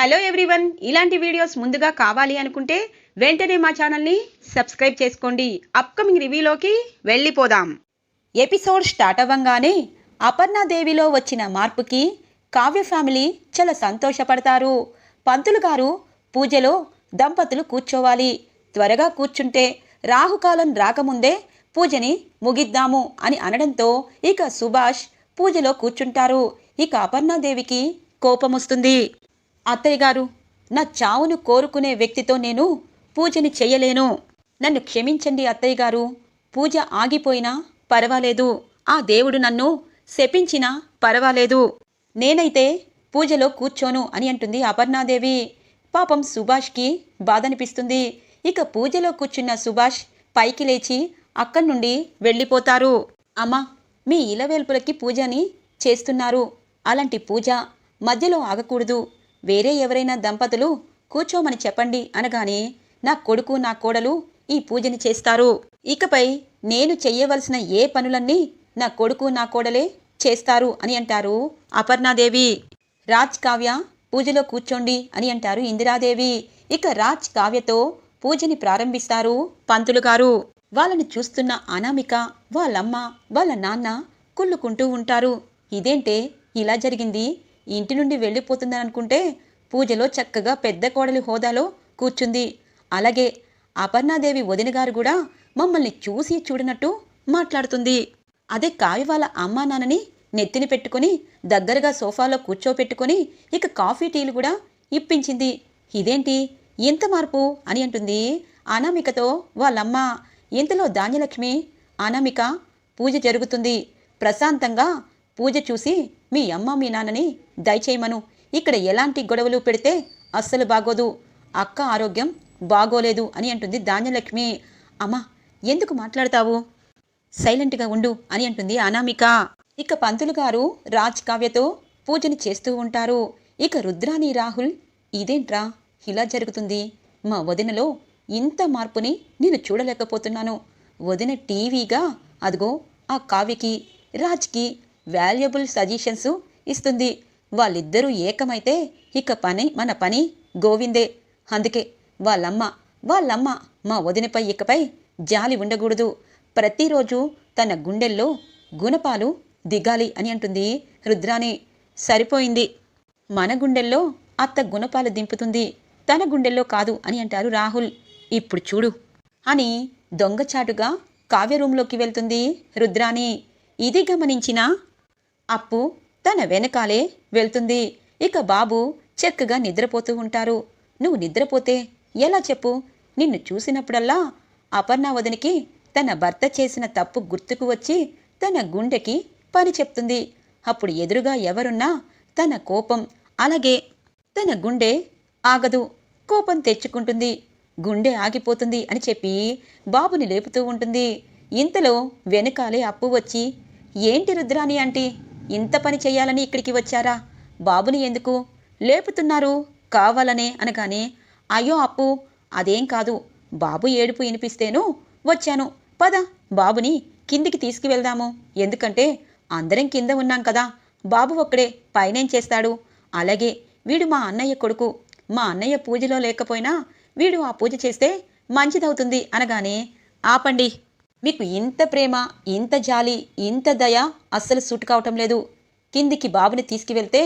Hello everyone ఇలాంటి videos ముందుగా కావాలి అనుకుంటే వెంటనే మా ఛానల్ని సబ్స్క్రైబ్ చేసుకోండి. అప్కమింగ్ రివ్యూలోకి వెళ్ళిపోదాం. ఎపిసోడ్ స్టార్ట్ అవ్వంగానే అపర్ణాదేవిలో వచ్చిన మార్పుకి కావ్య ఫ్యామిలీ చాలా సంతోషపడతారు. పంతులు గారు పూజలో దంపతులు కూర్చోవాలి. త్వరగా కూర్చుంటే రాహుకాలం రాకముందే పూజని ముగిద్దాము అని అనడంతో ఇక సుభాష్ పూజలో కూర్చుంటారు. ఇక అపర్ణాదేవికి కోపమొస్తుంది. అత్తయ్య గారు నా చావును కోరుకునే వ్యక్తితో నేను పూజని చెయ్యలేను నన్ను క్షమించండి అత్తయ్య గారు. పూజ ఆగిపోయినా పర్వాలేదు. ఆ దేవుడు నన్ను శపించినా పర్వాలేదు. నేనైతే పూజలో కూర్చోను అని అంటుంది అపర్ణాదేవి. పాపం సుభాష్కి బాధనిపిస్తుంది. ఇక పూజలో కూర్చున్న సుభాష్ పైకి లేచి అక్కడి నుండి వెళ్ళిపోతారు. అమ్మా మీ ఇలవేల్పులకి పూజని చేస్తున్నారు. అలాంటి పూజ మధ్యలో ఆగకూడదు. వేరే ఎవరైనా దంపతులు కూర్చోమని చెప్పండి అనగానే నా కొడుకు నా కోడలు ఈ పూజని చేస్తారు. ఇకపై నేను చెయ్యవలసిన ఏ పనులన్నీ నా కొడుకు నా కోడలే చేస్తారు అని అంటారు అపర్ణాదేవి. రాజ్ కావ్య పూజలో కూర్చోండి అని అంటారు ఇందిరాదేవి. ఇక రాజ్ కావ్యతో పూజని ప్రారంభిస్తారు పంతులు గారు. వాళ్ళని చూస్తున్న అనామిక వాళ్ళమ్మ వాళ్ళ నాన్న కుళ్ళుకుంటూ ఉంటారు. ఇదేంటే ఇలా జరిగింది? ఇంటి నుండి వెళ్ళిపోతుందని అనుకుంటే పూజలో చక్కగా పెద్ద కోడలి హోదాలో కూర్చుంది. అలాగే అపర్ణాదేవి వదిన గారు కూడా మమ్మల్ని చూసి చూడనట్టు మాట్లాడుతుంది. అదే కావి వాళ్ళ అమ్మా నాన్నని నెత్తిని పెట్టుకొని దగ్గరగా సోఫాలో కూర్చోపెట్టుకొని ఇక కాఫీ టీలు కూడా ఇప్పించింది. ఇదేంటి? ఇంత మార్పు? అని అంటుంది అనామికతో వాళ్ళమ్మ. ఇంతలో ధాన్యలక్ష్మి అనామిక పూజ జరుగుతుంది. ప్రశాంతంగా పూజ చూసి మీ అమ్మ మీ నాన్నని దయచేయమను. ఇక్కడ ఎలాంటి గొడవలు పెడితే అస్సలు బాగోదు. అక్క ఆరోగ్యం బాగోలేదు అని అంటుంది ధాన్యలక్ష్మి. అమ్మా ఎందుకు మాట్లాడతావు? సైలెంట్గా ఉండు అని అంటుంది అనామిక. ఇక పంతులు గారు రాజ్ కావ్యతో పూజని చేస్తూ ఉంటారు. ఇక రుద్రాని రాహుల్ ఇదేంట్రా? ఇలా జరుగుతుంది. మా వదినలో ఇంత మార్పుని నేను చూడలేకపోతున్నాను. వదిన టీవీగా అదిగో ఆ కావ్యకి రాజ్కి వాల్యుబుల్ సజెషన్స్ ఇస్తుంది. వాళ్ళిద్దరూ ఏకమైతే ఇక పని మన పని గోవిందే. అందుకే వాళ్ళమ్మ వాళ్ళమ్మ మా వదినపై ఇకపై జాలి ఉండకూడదు. ప్రతిరోజు తన గుండెల్లో గుణపాలు దిగాలి అని అంటుంది రుద్రాణి. సరిపోయింది. మన గుండెల్లో అత్త గుణపాలు దింపుతుంది. తన గుండెల్లో కాదు అని అంటారు రాహుల్. ఇప్పుడు చూడు అని దొంగచాటుగా కావ్య రూంలోకి వెళ్తుంది రుద్రాణి. ఇది గమనించిన అప్పు తన వెనకాలే వెళ్తుంది. ఇక బాబు చక్కగా నిద్రపోతూ ఉంటారు. నువ్వు నిద్రపోతే ఎలా చెప్పు? నిన్ను చూసినప్పుడల్లా అపర్ణావదనికి తన భర్త చేసిన తప్పు గుర్తుకు వచ్చి తన గుండెకి పని చెప్తుంది. అప్పుడు ఎదురుగా ఎవరున్నా తన కోపం అలాగే తన గుండె ఆగదు. కోపం తెచ్చుకుంటుంది. గుండె ఆగిపోతుంది అని చెప్పి బాబుని లేపుతూ ఉంటుంది. ఇంతలో వెనకాలే అప్పు వచ్చి ఏంటి రుద్రాని ఆంటీ? ఇంత పని చేయాలని ఇక్కడికి వచ్చారా? బాబుని ఎందుకు? లేపుతున్నారు కావాలనే అనగానే అయ్యో అప్పు అదేం కాదు బాబు ఏడుపు వినిపిస్తేను వచ్చాను. పద బాబుని కిందికి తీసుకువెళ్దాము. ఎందుకంటే అందరం కింద ఉన్నాం కదా బాబు ఒక్కడే పైనేం చేస్తాడు? అలాగే వీడు మా అన్నయ్య కొడుకు. మా అన్నయ్య పూజలో లేకపోయినా వీడు ఆ పూజ చేస్తే మంచిదవుతుంది అనగానే ఆపండి. మీకు ఇంత ప్రేమ ఇంత జాలి ఇంత దయ అస్సలు సూట్ కావటం లేదు. కిందికి బాబుని తీసుకువెళ్తే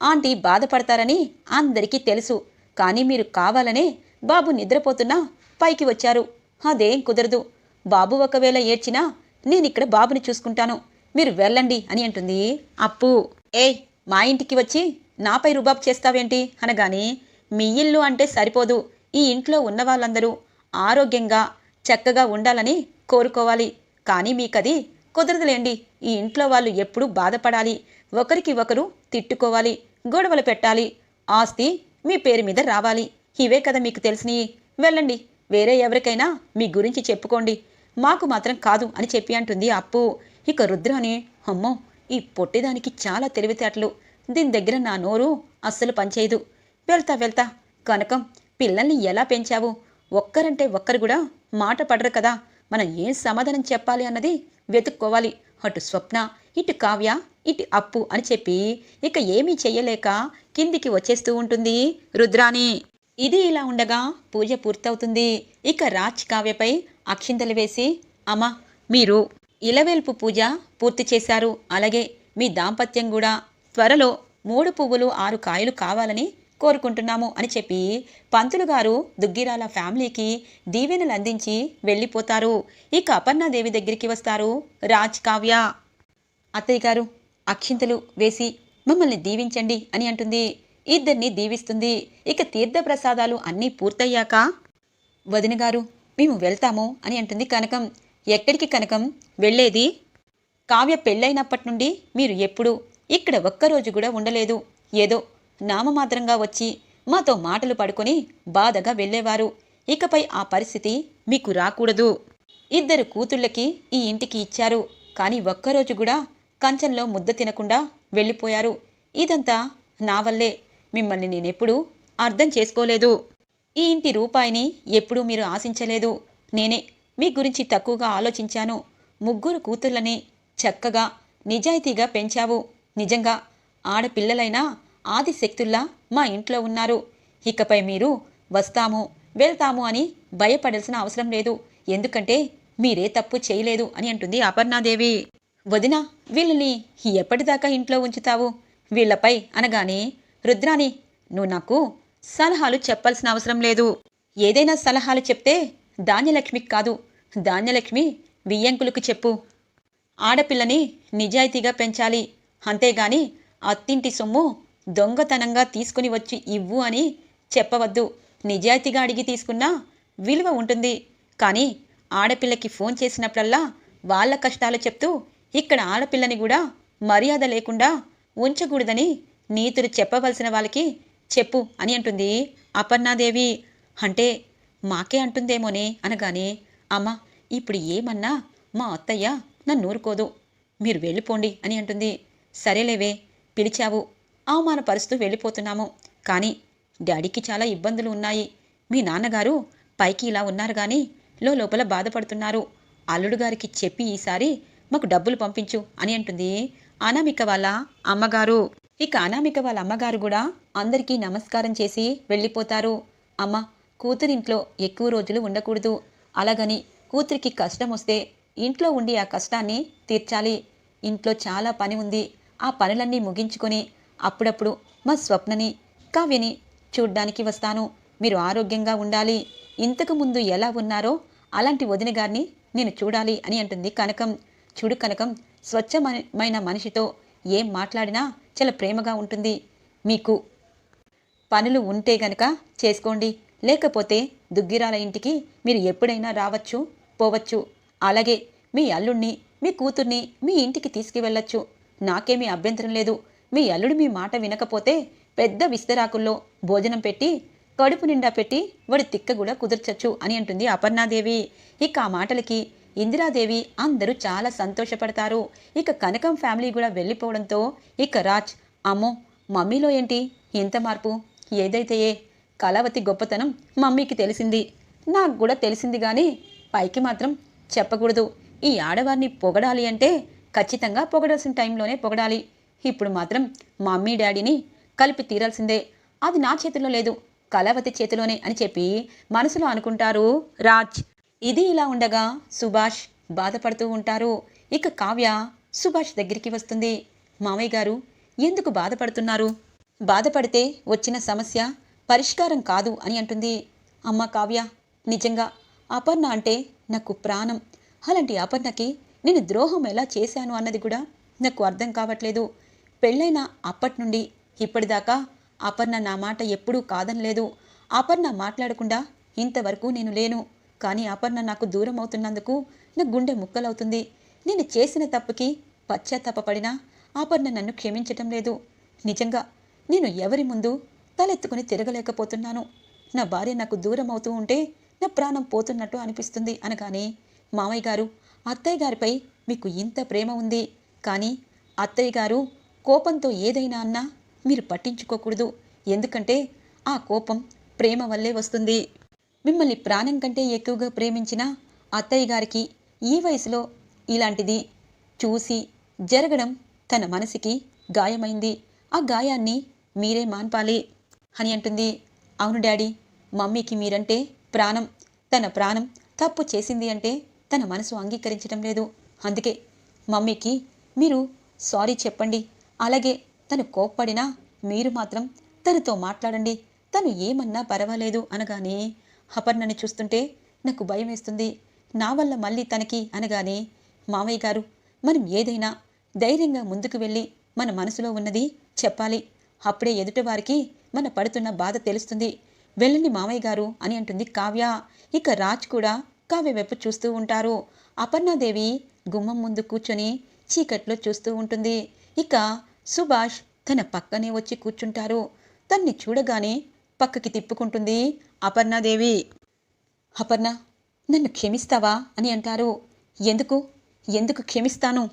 ఆంటీ బాధపడతారని అందరికీ తెలుసు. కానీ మీరు కావాలనే బాబు నిద్రపోతున్నా పైకి వచ్చారు. అదేం కుదరదు. బాబు ఒకవేళ ఏడ్చినా నేనిక్కడ బాబుని చూసుకుంటాను. మీరు వెళ్ళండి అని అంటుంది. అప్పు. ఏ మా ఇంటికి వచ్చి నాపై రుబాబ్ చేస్తావేంటి? అనగానే మీ ఇల్లు అంటే సరిపోదు. ఈ ఇంట్లో ఉన్న వాళ్ళందరూ ఆరోగ్యంగా చక్కగా ఉండాలని కోరుకోవాలి. కానీ మీకది కుదరదులేండి. ఈ ఇంట్లో వాళ్ళు ఎప్పుడూ బాధపడాలి. ఒకరికి ఒకరు తిట్టుకోవాలి. గొడవలు పెట్టాలి. ఆస్తి మీ పేరు మీద రావాలి. ఇవే కదా మీకు తెలిసినవి వెళ్ళండి. వేరే ఎవరికైనా మీ గురించి చెప్పుకోండి. మాకు మాత్రం కాదు అని చెప్పి అంటుంది అప్పు. ఇక రుద్రాని అమ్మో ఈ పొట్టిదానికి చాలా తెలివితేటలు. దీని దగ్గర నా నోరు అస్సలు పనిచేయదు. వెళ్తా వెళ్తా. కనకం పిల్లల్ని ఎలా పెంచావు? ఒక్కరంటే ఒక్కరు కూడా మాట పడరు కదా. మనం ఏం సమాధానం చెప్పాలి అన్నది వెతుక్కోవాలి. అటు స్వప్న ఇటు కావ్య ఇటు అప్పు అని చెప్పి ఇక ఏమీ చెయ్యలేక కిందికి వచ్చేస్తూ ఉంటుంది రుద్రాణి. ఇది ఇలా ఉండగా పూజ పూర్తవుతుంది. ఇక రాజ్ కావ్యపై అక్షింతలు వేసి అమ్మ మీరు ఇలవేల్పు పూజ పూర్తి చేశారు. అలాగే మీ దాంపత్యం కూడా. త్వరలో మూడు పువ్వులు ఆరు కాయలు కావాలని కోరుకుంటున్నాము అని చెప్పి పంతులు గారు దుగ్గిరాల ఫ్యామిలీకి దీవెనలు అందించి వెళ్ళిపోతారు. ఇక అపర్ణాదేవి దగ్గరికి వస్తారు రాజ్ కావ్య. అత్తయ్య గారు అక్షింతలు వేసి మమ్మల్ని దీవించండి అని అంటుంది. ఇద్దరిని దీవిస్తుంది. ఇక తీర్థప్రసాదాలు అన్నీ పూర్తయ్యాక వదిన గారు మేము వెళ్తాము అని అంటుంది కనకం. ఎక్కడికి కనకం? వెళ్ళేది? కావ్య పెళ్ళైనప్పటి నుండి మీరు ఎప్పుడు? ఇక్కడ ఒక్కరోజు కూడా ఉండలేదు. ఏదో నామమాత్రంగా వచ్చి మాతో మాటలు పడుకొని బాధగా వెళ్ళేవారు. ఇకపై ఆ పరిస్థితి మీకు రాకూడదు. ఇద్దరు కూతుళ్ళకి ఈ ఇంటికి ఇచ్చారు. కానీ ఒక్కరోజు కూడా కంచంలో ముద్ద తినకుండా వెళ్ళిపోయారు. ఇదంతా నా వల్లే. మిమ్మల్ని నేనెప్పుడూ అర్థం చేసుకోలేదు. ఈ ఇంటి రూపాయిని ఎప్పుడూ మీరు ఆశించలేదు. నేనే మీ గురించి తక్కువగా ఆలోచించాను. ముగ్గురు కూతుర్లని చక్కగా నిజాయితీగా పెంచావు. నిజంగా ఆడపిల్లలైనా ఆదిశక్తుల్లా మా ఇంట్లో ఉన్నారు. ఇకపై మీరు వస్తాము వెళ్తాము అని భయపడాల్సిన అవసరం లేదు. ఎందుకంటే మీరే తప్పు చేయలేదు అని అంటుంది అపర్ణాదేవి. వదిన వీళ్ళని ఎప్పటిదాకా ఇంట్లో ఉంచుతావు? వీళ్ళపై అనగానే రుద్రాని నువ్వు నాకు సలహాలు చెప్పాల్సిన అవసరం లేదు. ఏదైనా సలహాలు చెప్తే ధాన్యలక్ష్మికి కాదు. ధాన్యలక్ష్మి వియ్యంకులకు చెప్పు. ఆడపిల్లని నిజాయితీగా పెంచాలి. అంతేగాని అత్తింటి సొమ్ము దొంగతనంగా తీసుకుని వచ్చి ఇవ్వు అని చెప్పవద్దు. నిజాయితీగా అడిగి తీసుకున్నా విలువ ఉంటుంది. కానీ ఆడపిల్లకి ఫోన్ చేసినప్పుడల్లా వాళ్ళ కష్టాలు చెప్తూ ఇక్కడ ఆడపిల్లని కూడా మర్యాద లేకుండా ఉంచకూడదని నీతులు చెప్పవలసిన వాళ్ళకి చెప్పు అని అంటుంది అపర్ణాదేవి. అంటే మాకే అంటుందేమోనే అనగానే అమ్మ ఇప్పుడు ఏమన్నా మా అత్తయ్య నన్ను ఊరుకోదు. మీరు వెళ్ళిపోండి అని అంటుంది. సరేలేవే పిలిచావు. అవమానపరుస్తూ వెళ్ళిపోతున్నాము. కానీ డాడీకి చాలా ఇబ్బందులు ఉన్నాయి. మీ నాన్నగారు పైకి ఇలా ఉన్నారు కానీ లోపల బాధపడుతున్నారు. అల్లుడు గారికి చెప్పి ఈసారి మాకు డబ్బులు పంపించు అని అంటుంది అనామిక వాళ్ళ అమ్మగారు. ఇక అనామిక వాళ్ళ అమ్మగారు కూడా అందరికీ నమస్కారం చేసి వెళ్ళిపోతారు. అమ్మ కూతురింట్లో ఎక్కువ రోజులు ఉండకూడదు. అలాగని కూతురికి కష్టం వస్తే ఇంట్లో ఉండి ఆ కష్టాన్ని తీర్చాలి. ఇంట్లో చాలా పని ఉంది. ఆ పనులన్నీ ముగించుకొని అప్పుడప్పుడు మా స్వప్నని కావ్యని చూడ్డానికి వస్తాను. మీరు ఆరోగ్యంగా ఉండాలి. ఇంతకు ముందు ఎలా ఉన్నారో అలాంటి వదిన గారిని నేను చూడాలి అని అంటుంది కనకం. చూడు కనకం స్వచ్ఛమైన మనిషితో ఏం మాట్లాడినా చాలా ప్రేమగా ఉంటుంది. మీకు పనులు ఉంటే గనక చేసుకోండి. లేకపోతే దుగ్గిరాల ఇంటికి మీరు ఎప్పుడైనా రావచ్చు పోవచ్చు. అలాగే మీ అల్లుణ్ణి మీ కూతుర్ని మీ ఇంటికి తీసుకువెళ్ళొచ్చు. నాకేమీ అభ్యంతరం లేదు. మీ అల్లుడు మీ మాట వినకపోతే పెద్ద విస్తరాకుల్లో భోజనం పెట్టి కడుపు నిండా పెట్టి వాడి తిక్క కూడా కుదర్చచ్చు అని అంటుంది అపర్ణాదేవి. ఇక ఆ మాటలకి ఇందిరాదేవి అందరూ చాలా సంతోషపడతారు. ఇక కనకం ఫ్యామిలీ కూడా వెళ్ళిపోవడంతో ఇక రాజ్ అమ్మో మమ్మీలో ఏంటి ఇంత మార్పు? ఏదైతే ఏ కళావతి గొప్పతనం మమ్మీకి తెలిసింది. నాకు కూడా తెలిసింది కానీ పైకి మాత్రం చెప్పకూడదు. ఈ ఆడవారిని పొగడాలి అంటే ఖచ్చితంగా పొగడాల్సిన టైంలోనే పొగడాలి. ఇప్పుడు మాత్రం మమ్మీ డాడీని కలిపి తీరాల్సిందే. అది నా చేతిలో లేదు. కళావతి చేతిలోనే అని చెప్పి మనసులో అనుకుంటారు రాజ్. ఇది ఇలా ఉండగా సుభాష్ బాధపడుతూ ఉంటారు. ఇక కావ్య సుభాష్ దగ్గరికి వస్తుంది. మామయ్య గారు ఎందుకు బాధపడుతున్నారు? బాధపడితే వచ్చిన సమస్య పరిష్కారం కాదు అని అంటుంది. అమ్మ కావ్య నిజంగా అపర్ణ అంటే నాకు ప్రాణం. అలాంటి అపర్ణకి నేను ద్రోహం ఎలా చేశాను అన్నది కూడా నాకు అర్థం కావట్లేదు. పెళ్ళైన అప్పటి నుండి ఇప్పటిదాకా అపర్ణ నా మాట ఎప్పుడూ కాదనలేదు. అపర్ణ మాట్లాడకుండా ఇంతవరకు నేను లేను. కానీ అపర్ణ నాకు దూరం అవుతున్నందుకు నా గుండె ముక్కలవుతుంది. నేను చేసిన తప్పుకి పశ్చాత్తాపడినా అపర్ణ నన్ను క్షమించటం లేదు. నిజంగా నేను ఎవరి ముందు తలెత్తుకుని తిరగలేకపోతున్నాను. నా భార్య నాకు దూరం అవుతూ ఉంటే నా ప్రాణం పోతున్నట్టు అనిపిస్తుంది అనగానే మామయ్య గారు అత్తయ్య గారిపై మీకు ఇంత ప్రేమ ఉంది. కానీ అత్తయ్య గారు కోపంతో ఏదైనా అన్నా మీరు పట్టించుకోకూడదు. ఎందుకంటే ఆ కోపం ప్రేమ వల్లే వస్తుంది. మిమ్మల్ని ప్రాణం కంటే ఎక్కువగా ప్రేమించిన అత్తయ్య గారికి ఈ వయసులో ఇలాంటిది చూసి జరగడం తన మనసుకి గాయమైంది. ఆ గాయాన్ని మీరే మాన్పాలి అని అంటుంది. అవును డాడీ మమ్మీకి మీరంటే ప్రాణం. తన ప్రాణం తప్పు చేసింది అంటే తన మనసు అంగీకరించడం లేదు. అందుకే మమ్మీకి మీరు సారీ చెప్పండి. అలాగే తను కోప్పడినా మీరు మాత్రం తనతో మాట్లాడండి. తను ఏమన్నా పర్వాలేదు అనగానే అపర్ణని చూస్తుంటే నాకు భయం వేస్తుంది. నా వల్ల మళ్ళీ తనకి అనగానే మామయ్య గారు మనం ఏదైనా ధైర్యంగా ముందుకు వెళ్ళి మన మనసులో ఉన్నది చెప్పాలి. అప్పుడే ఎదుటి వారికి మన పడుతున్న బాధ తెలుస్తుంది. వెళ్ళండి మామయ్య గారు అని అంటుంది కావ్య. ఇక రాజ్ కూడా కావ్య వైపు చూస్తూ ఉంటారు. అపర్ణాదేవి గుమ్మం ముందు కూర్చొని చీకట్లో చూస్తూ ఉంటుంది. ఇక సుభాష్ తన పక్కనే వచ్చి కూర్చుంటారు. తన్ని చూడగానే పక్కకి తిప్పుకుంటుంది అపర్ణాదేవి. అపర్ణ నన్ను క్షమిస్తావా అని అంటారు. ఎందుకు? ఎందుకు క్షమిస్తాను?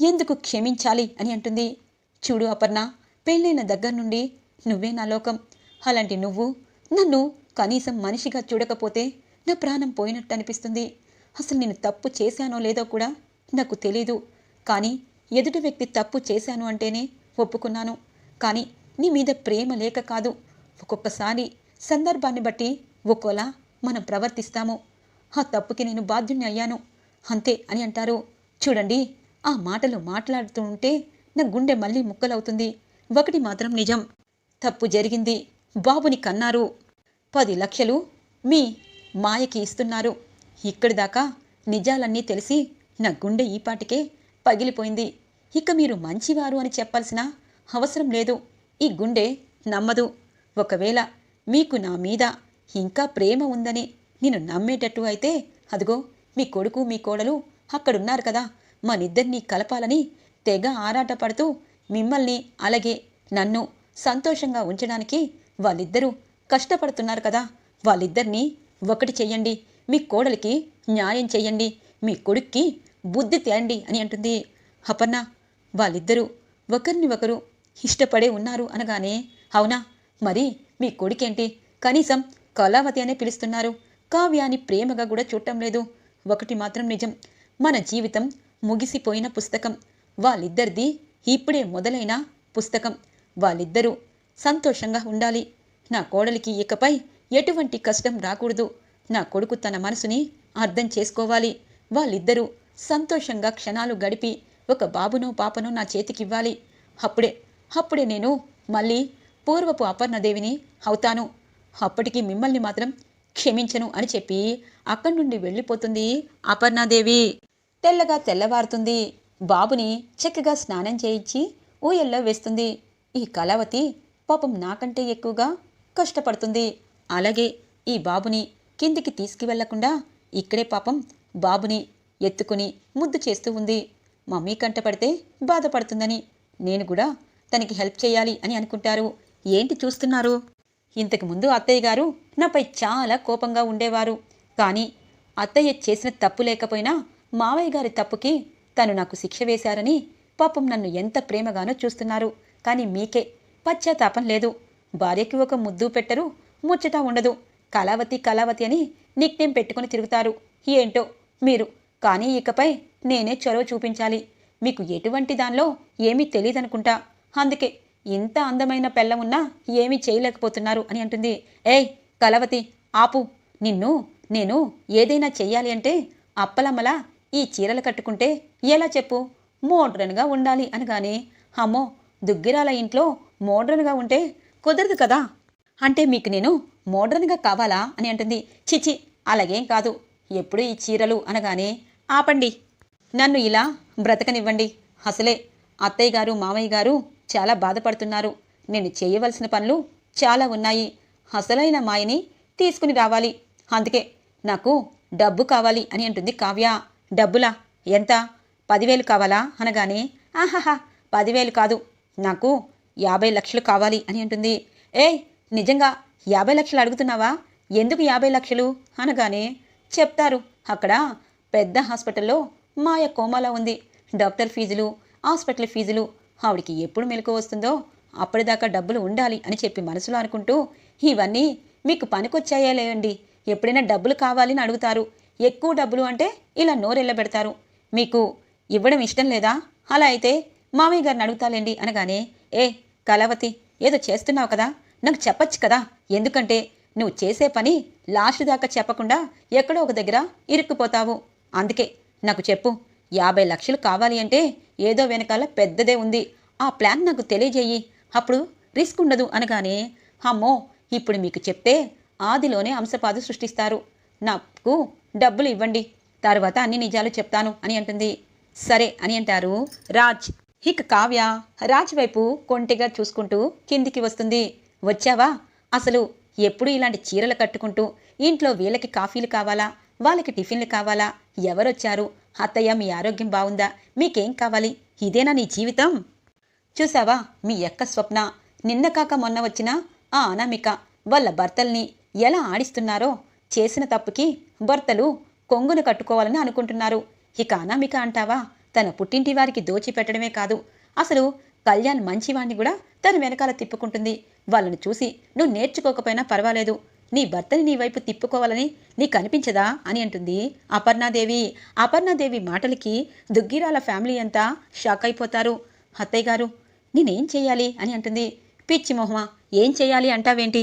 ఎందుకు క్షమించాలి అని అంటుంది. చూడు అపర్ణ పెళ్ళైన దగ్గర నుండి నువ్వే నా లోకం. అలాంటి నువ్వు నన్ను కనీసం మనిషిగా చూడకపోతే నా ప్రాణం పోయినట్టు అనిపిస్తుంది. అసలు నేను తప్పు చేశానో లేదో కూడా నాకు తెలీదు. కానీ ఎదుటి వ్యక్తి తప్పు చేశాను అంటేనే ఒప్పుకున్నాను. కానీ నీ మీద ప్రేమ లేక కాదు. ఒక్కొక్కసారి సందర్భాన్ని బట్టి ఒక్కోలా మనం ప్రవర్తిస్తాము. ఆ తప్పుకి నేను బాధ్యుని అయ్యాను. అంతే అని అంటారు. చూడండి ఆ మాటలు మాట్లాడుతూ ఉంటే నా గుండె మళ్ళీ ముక్కలవుతుంది. ఒకటి మాత్రం నిజం. తప్పు జరిగింది. బాబుని కన్నారు. పది లక్షలు మీ మాయకి ఇస్తున్నారు. ఇక్కడి దాకా నిజాలన్నీ తెలిసి నా గుండె ఈపాటికే పగిలిపోయింది. ఇక మీరు మంచివారు అని చెప్పాల్సిన అవసరం లేదు. ఈ గుండె నమ్మదు. ఒకవేళ మీకు నా మీద ఇంకా ప్రేమ ఉందని నేను నమ్మేటట్టు అయితే అదిగో మీ కొడుకు మీ కోడలు అక్కడున్నారు కదా. మనిద్దరినీ కలపాలని తెగ ఆరాటపడుతూ మిమ్మల్ని అలాగే నన్ను సంతోషంగా ఉంచడానికి వాళ్ళిద్దరూ కష్టపడుతున్నారు కదా. వాళ్ళిద్దరినీ ఒకటి చెయ్యండి. మీ కోడలికి న్యాయం చెయ్యండి. మీ కొడుక్కి బుద్ధి తేండి అని అంటుంది. అపర్ణ వాళ్ళిద్దరూ ఒకరిని ఒకరు ఇష్టపడే ఉన్నారు అనగానే అవునా? మరి మీ కొడుకేంటి? కనీసం కళావతి అనే పిలుస్తున్నారు. కావ్యాన్ని ప్రేమగా కూడా చూడటం లేదు. ఒకటి మాత్రం నిజం మన జీవితం ముగిసిపోయిన పుస్తకం. వాళ్ళిద్దరిది ఇప్పుడే మొదలైన పుస్తకం. వాళ్ళిద్దరూ సంతోషంగా ఉండాలి. నా కోడలికి ఇకపై ఎటువంటి కష్టం రాకూడదు. నా కొడుకు తన మనసుని అర్థం చేసుకోవాలి. వాళ్ళిద్దరూ సంతోషంగా క్షణాలు గడిపి ఒక బాబును పాపను నా చేతికివ్వాలి. అప్పుడే అప్పుడే నేను మళ్ళీ పూర్వపు అపర్ణదేవిని అవుతాను. అప్పటికి మిమ్మల్ని మాత్రం క్షమించను అని చెప్పి అక్కడి నుండి వెళ్ళిపోతుంది అపర్ణాదేవి. తెల్లగా తెల్లవారుతుంది. బాబుని చక్కగా స్నానం చేయించి ఊయల్లో వేస్తుంది. ఈ కళావతి పాపం నాకంటే ఎక్కువగా కష్టపడుతుంది. అలాగే ఈ బాబుని కిందికి తీసుకువెళ్ళకుండా ఇక్కడే పాపం బాబుని ఎత్తుకుని ముద్దు చేస్తూ ఉంది. మమ్మీ కంటపడితే బాధపడుతుందని నేను కూడా తనకి హెల్ప్ చేయాలి అని అనుకుంటారు. ఏంటి చూస్తున్నారు? ఇంతకు ముందు అత్తయ్య గారు నాపై చాలా కోపంగా ఉండేవారు. కానీ అత్తయ్య చేసిన తప్పు లేకపోయినా మావయ్య గారి తప్పుకి తను నాకు శిక్ష వేశారని పాపం నన్ను ఎంత ప్రేమగానో చూస్తున్నారు. కానీ మీకే పశ్చాత్తాపం లేదు. భార్యకి ఒక ముద్దు పెట్టరు ముచ్చట ఉండదు. కళావతి కళావతి అని నిక్నేం పెట్టుకుని తిరుగుతారు. ఏంటో మీరు కానీ ఇకపై నేనే చొరవ చూపించాలి. మీకు ఎటువంటి దానిలో ఏమీ తెలియదనుకుంటా అందుకే ఇంత అందమైన పెళ్ళం ఉన్నా ఏమీ చేయలేకపోతున్నారు అని అంటుంది. ఏయ్ కలవతి ఆపు. నిన్ను నేను ఏదైనా చెయ్యాలి అంటే అప్పలమ్మలా ఈ చీరలు కట్టుకుంటే ఎలా చెప్పు? మోడ్రన్గా ఉండాలి అనగానే అమ్మో దుగ్గిరాల ఇంట్లో మోడ్రన్గా ఉంటే కుదరదు కదా. అంటే మీకు నేను మోడ్రన్గా కావాలా అని అంటుంది. చిచి అలాగేం కాదు. ఎప్పుడు ఈ చీరలు అనగానే ఆపండి. నన్ను ఇలా బ్రతకనివ్వండి. అసలే అత్తయ్య గారు మామయ్య గారు చాలా బాధపడుతున్నారు. నేను చేయవలసిన పనులు చాలా ఉన్నాయి. అసలైన మాయని తీసుకుని రావాలి. అందుకే నాకు డబ్బు కావాలి అని అంటుంది కావ్య. డబ్బులా? ఎంత? పదివేలు కావాలా? అనగానే ఆహాహా పదివేలు కాదు. నాకు యాభై లక్షలు కావాలి అని అంటుంది. ఏయ్ నిజంగా యాభై లక్షలు అడుగుతున్నావా? ఎందుకు యాభై లక్షలు? అనగానే చెప్తారు. అక్కడ పెద్ద హాస్పిటల్లో మాయ కోమాలా ఉంది. డాక్టర్ ఫీజులు హాస్పిటల్ ఫీజులు ఆవిడికి ఎప్పుడు మెలకు వస్తుందో అప్పటిదాకా డబ్బులు ఉండాలి అని చెప్పి మనసులో అనుకుంటూ ఇవన్నీ మీకు పనికొచ్చాయా లేవండి ఎప్పుడైనా డబ్బులు కావాలని అడుగుతారు. ఎక్కువ డబ్బులు అంటే ఇలా నోరెళ్ళబెడతారు. మీకు ఇవ్వడం ఇష్టం లేదా? అలా అయితే మామయ్య గారిని అడుగుతాలేండి అనగానే ఏ కళావతి ఏదో చేస్తున్నావు కదా? నాకు చెప్పొచ్చు కదా? ఎందుకంటే నువ్వు చేసే పని లాస్ట్ దాకా చెప్పకుండా ఎక్కడో ఒక దగ్గర ఇరుక్కుపోతావు. అందుకే నాకు చెప్పు యాభై లక్షలు కావాలి అంటే ఏదో వెనకాల పెద్దదే ఉంది. ఆ ప్లాన్ నాకు తెలియజేయి. అప్పుడు రిస్క్ ఉండదు అనగానే అమ్మో ఇప్పుడు మీకు చెప్తే ఆదిలోనే అంశపాదు సృష్టిస్తారు. నాకు డబ్బులు ఇవ్వండి తర్వాత అన్ని నిజాలు చెప్తాను అని అంటుంది. సరే అని అంటారు రాజ్. ఇక కావ్య రాజ్ వైపు కొంటిగా చూసుకుంటూ కిందికి వస్తుంది. వచ్చావా? అసలు ఎప్పుడు ఇలాంటి చీరలు కట్టుకుంటూ ఇంట్లో వీళ్ళకి కాఫీలు కావాలా? వాళ్ళకి టిఫిన్లు కావాలా? ఎవరొచ్చారు? అత్తయ్య మీ ఆరోగ్యం బాగుందా? మీకేం కావాలి? ఇదేనా నీ జీవితం? చూసావా? మీ యొక్క స్వప్న. నిన్న కాక మొన్న వచ్చిన ఆ అనామిక. వాళ్ళ భర్తల్ని ఎలా ఆడిస్తున్నారో? చేసిన తప్పుకి భర్తలు కొంగును కట్టుకోవాలని అనుకుంటున్నారు. ఇక అనామిక అంటావా? తన పుట్టింటి వారికి దోచిపెట్టడమే కాదు. అసలు కళ్యాణ్ మంచివాణ్ణి కూడా తన వెనకాల తిప్పుకుంటుంది. వాళ్ళని చూసి నువ్వు నేర్చుకోకపోయినా పర్వాలేదు. నీ భర్తని నీ వైపు తిప్పుకోవాలని నీకు అనిపించదా అని అంటుంది అపర్ణాదేవి. అపర్ణాదేవి మాటలకి దుగ్గిరాల ఫ్యామిలీ అంతా షాక్ అయిపోతారు. అత్తయ్య గారు నేనేం చేయాలి? అని అంటుంది. పిచ్చి మొహమా ఏం చేయాలి అంటావేంటి?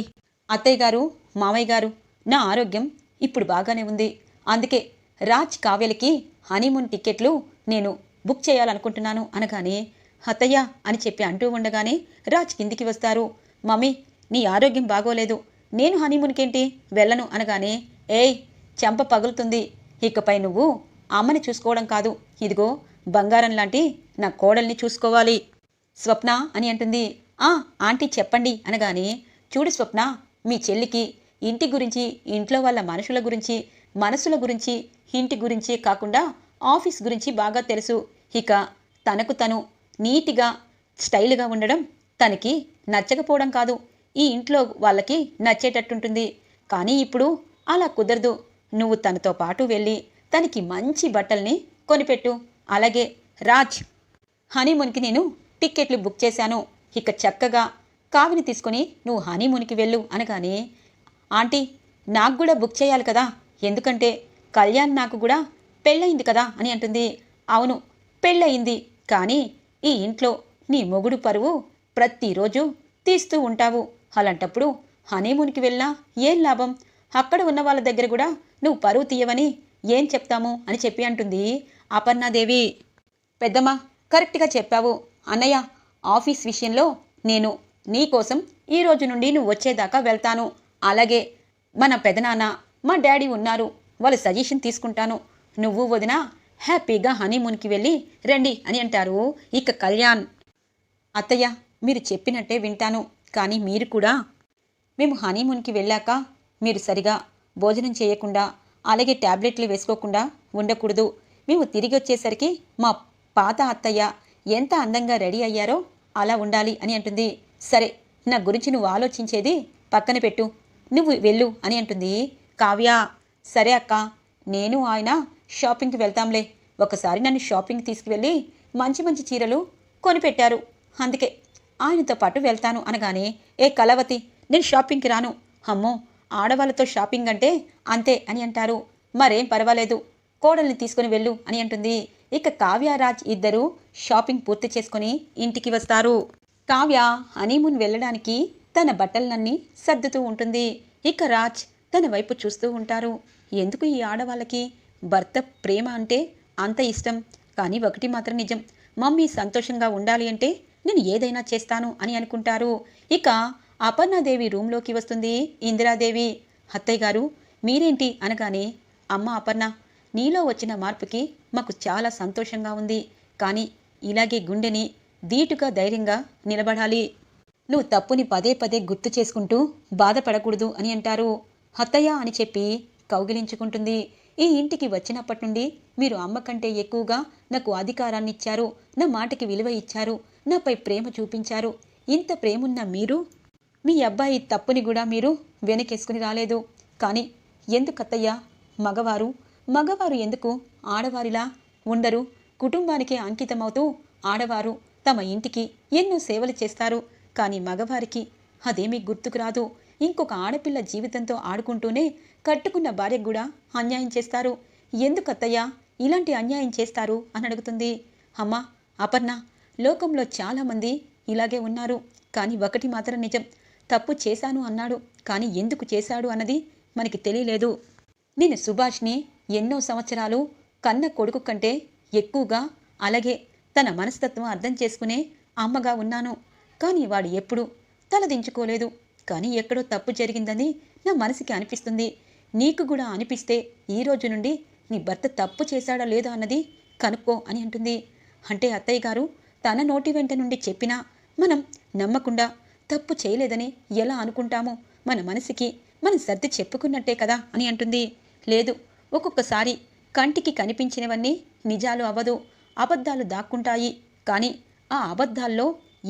అత్తయ్య గారు మామయ్య గారు నా ఆరోగ్యం ఇప్పుడు బాగానే ఉంది. అందుకే రాజ్ కావ్యలకి హనీమూన్ టికెట్లు నేను బుక్ చేయాలనుకుంటున్నాను అనగానే అత్తయ్య అని చెప్పి అంటూ ఉండగానే రాజ్ కిందికి వస్తారు. మమ్మీ నీ ఆరోగ్యం బాగోలేదు. నేను హనీమూన్కేంటి? వెళ్ళను అనగానే ఏయ్ చెంప పగులుతుంది. ఇకపై నువ్వు అమ్మని చూసుకోవడం కాదు. ఇదిగో బంగారం లాంటి నా కోడల్ని చూసుకోవాలి. స్వప్న అని అంటుంది. ఆ ఆంటీ చెప్పండి అనగానే చూడు స్వప్న మీ చెల్లికి ఇంటి గురించి ఇంట్లో వాళ్ళ మనుషుల గురించి మనసుల గురించి ఇంటి గురించి కాకుండా ఆఫీస్ గురించి బాగా తెలుసు. ఇక తనకు తను నీట్గా స్టైల్గా ఉండడం తనకి నచ్చకపోవడం కాదు. ఈ ఇంట్లో వాళ్ళకి నచ్చేటట్టుంటుంది. కానీ ఇప్పుడు అలా కుదరదు. నువ్వు తనతో పాటు వెళ్ళి తనకి మంచి బట్టల్ని కొనిపెట్టు. అలాగే రాజ్ హనీమూన్కి నేను టిక్కెట్లు బుక్ చేశాను. ఇక చక్కగా కావిని తీసుకొని నువ్వు హనీమూన్కి వెళ్ళు అనగానే ఆంటీ నాకు కూడా బుక్ చేయాలి కదా. ఎందుకంటే కళ్యాణ్ నాకు కూడా పెళ్ళయింది కదా అని అంటుంది. అవును పెళ్ళయింది. కానీ ఈ ఇంట్లో నీ మొగుడు పరువు ప్రతిరోజు తీస్తూ ఉంటావు. అలాంటప్పుడు హనీమూన్కి వెళ్ళినా ఏం లాభం? అక్కడ ఉన్న వాళ్ళ దగ్గర కూడా నువ్వు పరువు తీయవని ఏం చెప్తాము అని చెప్పి అంటుంది అపర్ణాదేవి. పెద్దమ్మ కరెక్ట్గా చెప్పావు. అన్నయ్య ఆఫీస్ విషయంలో నేను నీకోసం ఈ రోజు నుండి నువ్వు వచ్చేదాకా వెళ్తాను. అలాగే మన పెదనాన్న మా డాడీ ఉన్నారు. వాళ్ళ సజెషన్ తీసుకుంటాను. నువ్వు వదిన హ్యాపీగా హనీమూన్కి వెళ్ళి రండి అని అంటారు ఇక కళ్యాణ్. అత్తయ్య మీరు చెప్పినట్టే వింటాను. కానీ మీరు కూడా. మేము హనీమూన్కి వెళ్ళాక మీరు సరిగా భోజనం చేయకుండా అలాగే ట్యాబ్లెట్లు వేసుకోకుండా ఉండకూడదు. మేము తిరిగి వచ్చేసరికి మా పాత అత్తయ్య ఎంత అందంగా రెడీ అయ్యారో అలా ఉండాలి అని అంటుంది. సరే నా గురించి నువ్వు ఆలోచించేది పక్కన పెట్టు. నువ్వు వెళ్ళు అని అంటుంది కావ్య. సరే అక్క నేను ఆయన షాపింగ్కి వెళ్తాంలే. ఒకసారి నన్ను షాపింగ్ తీసుకువెళ్ళి మంచి మంచి చీరలు కొనిపెట్టారు. అందుకే ఆయనతో పాటు వెళ్తాను అనగానే ఏ కలవతి నేను షాపింగ్కి రాను. అమ్మో ఆడవాళ్ళతో షాపింగ్ అంటే అంతే అని అంటారు. మరేం పర్వాలేదు కోడల్ని తీసుకుని వెళ్ళు అని అంటుంది. ఇక కావ్యరాజ్ ఇద్దరూ షాపింగ్ పూర్తి చేసుకుని ఇంటికి వస్తారు. కావ్య హనీమూన్ వెళ్ళడానికి తన బట్టలన్నీ సర్దుతూ ఉంటుంది. ఇక రాజ్ తన వైపు చూస్తూ ఉంటారు. ఎందుకు ఈ ఆడవాళ్ళకి భర్త ప్రేమ అంటే అంత ఇష్టం? కానీ ఒకటి మాత్రం నిజం. మమ్మీ సంతోషంగా ఉండాలి అంటే నేను ఏదైనా చేస్తాను అని అనుకుంటారు. ఇక అపర్ణాదేవి రూమ్లోకి వస్తుంది. ఇందిరాదేవి అత్తయ్య గారు మీరేంటి? అనగానే అమ్మ అపర్ణ నీలో వచ్చిన మార్పుకి మాకు చాలా సంతోషంగా ఉంది. కానీ ఇలాగే గుండెని ధీటుగా ధైర్యంగా నిలబడాలి. నువ్వు తప్పుని పదే పదే గుర్తు చేసుకుంటూ బాధపడకూడదు అని అంటారు. అత్తయ్య అని చెప్పి కౌగిలించుకుంటుంది. ఈ ఇంటికి వచ్చినప్పటి నుండి మీరు అమ్మ కంటే ఎక్కువగా నాకు అధికారాన్ని ఇచ్చారు నా మాటకి విలువ ఇచ్చారు. నాపై ప్రేమ చూపించారు. ఇంత ప్రేమున్న మీరు? మీ అబ్బాయి తప్పుని కూడా మీరు వెనకేసుకుని రాలేదు. కానీ ఎందుకత్తయ్యా? మగవారు? మగవారు ఎందుకు? ఆడవారిలా ఉండరు. కుటుంబానికి అంకితమవుతూ ఆడవారు తమ ఇంటికి ఎన్నో సేవలు చేస్తారు. కానీ మగవారికి అదేమీ గుర్తుకు రాదు. ఇంకొక ఆడపిల్ల జీవితంతో ఆడుకుంటూనే కట్టుకున్న భార్యకు కూడా అన్యాయం చేస్తారు. ఎందుకు ఇలాంటి అన్యాయం చేస్తారు అని అడుగుతుంది. అమ్మా అపర్ణ లోకంలో చాలామంది ఇలాగే ఉన్నారు. కానీ ఒకటి మాత్రం నిజం. తప్పు చేశాను అన్నాడు. కానీ ఎందుకు చేశాడు అన్నది మనకి తెలియలేదు. నేను సుభాష్ని ఎన్నో సంవత్సరాలు కన్న కొడుకు కంటే ఎక్కువగా అలాగే తన మనస్తత్వం అర్థం చేసుకునే అమ్మగా ఉన్నాను. కానీ వాడు ఎప్పుడు తలదించుకోలేదు. కానీ ఎక్కడో తప్పు జరిగిందని నా మనసుకి అనిపిస్తుంది. నీకు కూడా అనిపిస్తే ఈ రోజు నుండి నీ భర్త తప్పు చేశాడా లేదా అన్నది కనుక్కో అని అంటుంది. అంటే అత్తయ్య గారు తన నోటి వెంట నుండి చెప్పినా మనం నమ్మకుండా తప్పు చేయలేదని ఎలా అనుకుంటామో మన మనసుకి మనం సర్ది చెప్పుకున్నట్టే కదా అని అంటుంది. లేదు ఒక్కొక్కసారి కంటికి కనిపించినవన్నీ నిజాలు అవ్వదు అబద్ధాలు దాక్కుంటాయి. కానీ ఆ అబద్ధాల్లో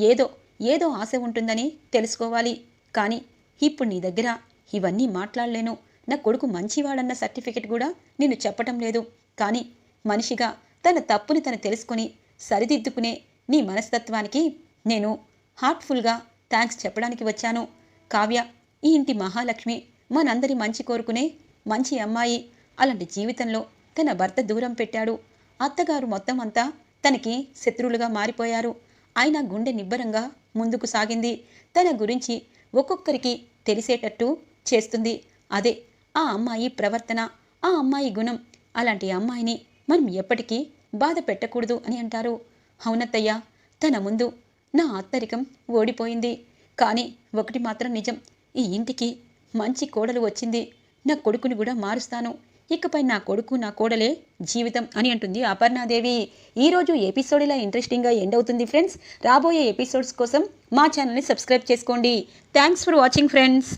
ఏదో ఏదో ఆశ ఉంటుందని తెలుసుకోవాలి. కానీ ఇప్పుడు నీ దగ్గర ఇవన్నీ మాట్లాడలేను. నా కొడుకు మంచివాడన్న సర్టిఫికెట్ కూడా నేను చెప్పటం లేదు. కానీ మనిషిగా తన తప్పుని తను తెలుసుకొని సరిదిద్దుకునే నీ మనస్తత్వానికి నేను హార్ట్ఫుల్గా థ్యాంక్స్ చెప్పడానికి వచ్చాను. కావ్య ఈ ఇంటి మహాలక్ష్మి మనందరి మంచి కోరుకునే మంచి అమ్మాయి. అలాంటి జీవితంలో తన భర్త దూరం పెట్టాడు. అత్తగారు మొత్తం అంతా తనకి శత్రువులుగా మారిపోయారు. అయినా గుండె నిబ్బరంగా ముందుకు సాగింది. తన గురించి ఒక్కొక్కరికి తెలిసేటట్టు చేస్తుంది. అదే ఆ అమ్మాయి ప్రవర్తన ఆ అమ్మాయి గుణం అలాంటి అమ్మాయిని మనం ఎప్పటికీ బాధ పెట్టకూడదు అని అంటారు. అవునత్తయ్య తన ముందు నా ఆత్తరికం ఓడిపోయింది. కానీ ఒకటి మాత్రం నిజం ఈ ఇంటికి మంచి కోడలు వచ్చింది. నా కొడుకుని కూడా మారుస్తాను. ఇకపై నా కొడుకు నా కోడలే జీవితం అని అంటుంది అపర్ణాదేవి. ఈరోజు ఎపిసోడ్ ఇలా ఇంట్రెస్టింగ్గా ఎండ్ అవుతుంది ఫ్రెండ్స్. రాబోయే ఎపిసోడ్స్ కోసం మా ఛానల్ని సబ్స్క్రైబ్ చేసుకోండి. Thanks for watching friends.